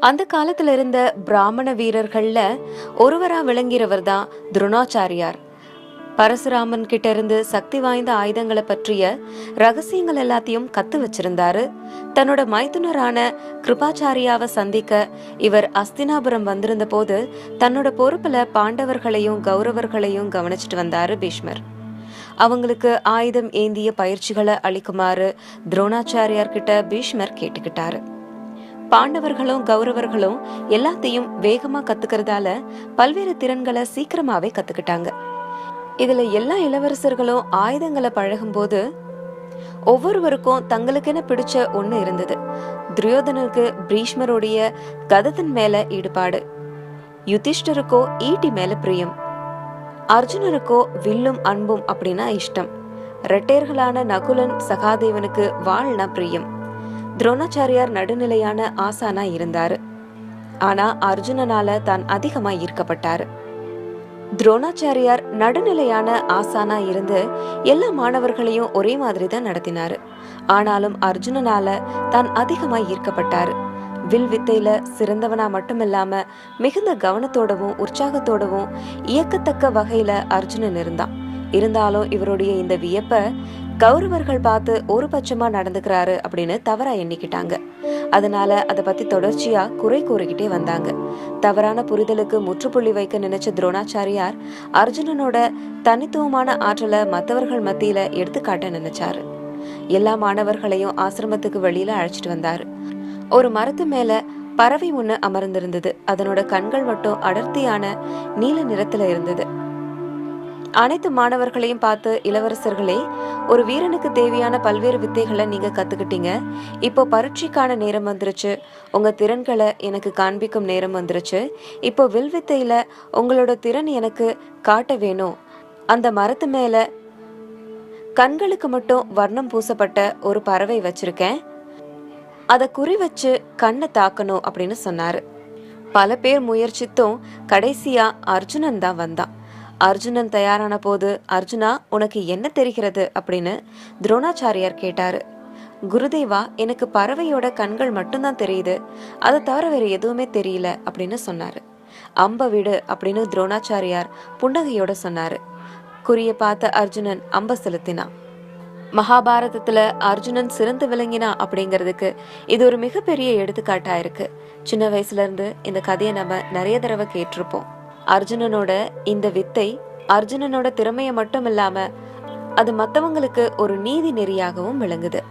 அந்த காலத்துல இருந்த பிராமண வீரர்கள்ல ஒருவரா விளங்கிறவர் தான் துரோணாச்சாரியார். பரசுராமன் கிட்ட இருந்து சக்தி வாய்ந்த ஆயுதங்களை பற்றிய ரகசியங்கள் எல்லாத்தையும் கத்து வச்சிருந்தாரு. தன்னோட மைத்துனரான கிருபாச்சாரியாவை சந்திக்க இவர் அஸ்தினாபுரம் வந்திருந்த போது தன்னோட பொறுப்புல பாண்டவர்களையும் கௌரவர்களையும் கவனிச்சிட்டு வந்தாரு பீஷ்மர். அவங்களுக்கு ஆயுதம் ஏந்திய பயிற்சிகளை அளிக்குமாறு துரோணாச்சாரியார்கிட்ட பீஷ்மர் கேட்டுக்கிட்டாரு. பாண்டவர்களும் கௌரவர்களும் எல்லாத்தையும் வேகமா கத்துக்கிறதால பல்வேறு திறன்களை சீக்கிரமாவே கத்துக்கிட்டாங்க. இதுல எல்லா இளவரசர்களும் ஆயுதங்களை பழகும்போது ஒவ்வொருவருக்கும் தங்களுக்கென பிடிச்ச ஒண்ணு இருந்தது. துரியோதனருக்கு பீஷ்மருடைய கதத்தின் மேல ஈடுபாடு யுதிஷ்டருக்கோ ஈட்டி மேல பிரியம் அர்ஜுனருக்கோ வில்லும் அன்பும் அப்படின்னா இஷ்டம். ரெட்டையர்களான நகுலன் சகாதேவனுக்கு வாழ்னா பிரியம். துரோணாச்சாரியார் நடுநிலையான ஆசானா இருந்தார். ஆனா அர்ஜுனனால தான் அதிகமா ஈர்க்கப்பட்டார். துரோணாச்சாரியார் நடுநிலையான ஆசானா இருந்து எல்லா மாணவர்களையும் ஒரே மாதிரி தான் நடத்தினார். ஆனாலும் அர்ஜுனனால தான் அதிகமா ஈர்க்கப்பட்டார். வில் வித்தையில சிறந்தவனா மட்டுமில்லாம மிகுந்த கவனத்தோடவும் உற்சாகத்தோடவும் இயக்கத்தக்க வகையில அர்ஜுனன் இருந்தான். இருந்தாலும் இவருடைய இந்த வியப்ப கௌரவர்கள் பார்த்து ஒரு பட்சமா நடந்துக்கிறாரு அப்படின்னு தவறா எண்ணிக்கிட்டாங்க. அதனால அதை பத்தி தொடர்ச்சியா குறை கூறிக்கிட்டே வந்தாங்க. தவறான புரிதலுக்கு முற்றுப்புள்ளி வைக்க நினைச்ச துரோணாச்சாரியார் அர்ஜுனனோட தனித்துவமான ஆற்றலை மற்றவர்கள் மத்தியில எடுத்துக்காட்ட நினைச்சாரு. எல்லா மாணவர்களையும் ஆசிரமத்துக்கு வெளியில அழைச்சிட்டு வந்தாரு. ஒரு மரத்து மேல பறவை ஒண்ணு அமர்ந்திருந்தது. அதனோட கண்கள் மட்டும் அடர்த்தியான நீல நிறத்துல இருந்தது. அனைத்து மாணவர்களையும் பார்த்து இளவரசர்களே ஒரு வீரனுக்கு தேவையான பல்வேறு வித்தைகளை நீங்க கத்துக்கிட்டீங்க. இப்போ பரீட்சைக்கான நேரம் வந்துருச்சு. உங்க திறன்களை எனக்கு காண்பிக்கும் நேரம் வந்துருச்சு. இப்போ வில் வித்தையில் உங்களோட திறன் எனக்கு காட்ட வேணும். அந்த மரத்து மேல கண்களுக்கு மட்டும் வர்ணம் பூசப்பட்ட ஒரு பறவை வச்சிருக்கேன். அதை குறி வச்சு கண்ணை தாக்கணும் அப்படின்னு சொன்னாரு. பல பேர் முயற்சித்தும் கடைசியா அர்ஜுனன் தான் வந்தான். அர்ஜுனன் தயாரான போது அர்ஜுனா உனக்கு என்ன தெரிகிறது? அப்படின்னு துரோணாச்சாரியார் கேட்டாரு. குருதேவா எனக்கு பறவையோட கண்கள் மட்டும்தான் தெரியுது. அதை தவிர வேற எதுவுமே தெரியல அப்படின்னு சொன்னாரு. அம்ப வீடு அப்படின்னு துரோணாச்சாரியார் புன்னகையோட சொன்னாரு. குறிய பார்த்த அர்ஜுனன் அம்ப செலுத்தினான் மகாபாரதத்துல அர்ஜுனன் சிறந்து விளங்கினா அப்படிங்கிறதுக்கு இது ஒரு மிகப்பெரிய எடுத்துக்காட்டா இருக்கு. சின்ன வயசுல இருந்து இந்த கதையை நம்ம நிறைய தடவை கேட்டிருப்போம். அர்ஜுனனோட இந்த வித்தை அர்ஜுனனோட திறமையை மட்டும் இல்லாம அது மத்தவங்களுக்கு ஒரு நீதி நெறியாகவும் விளங்குது.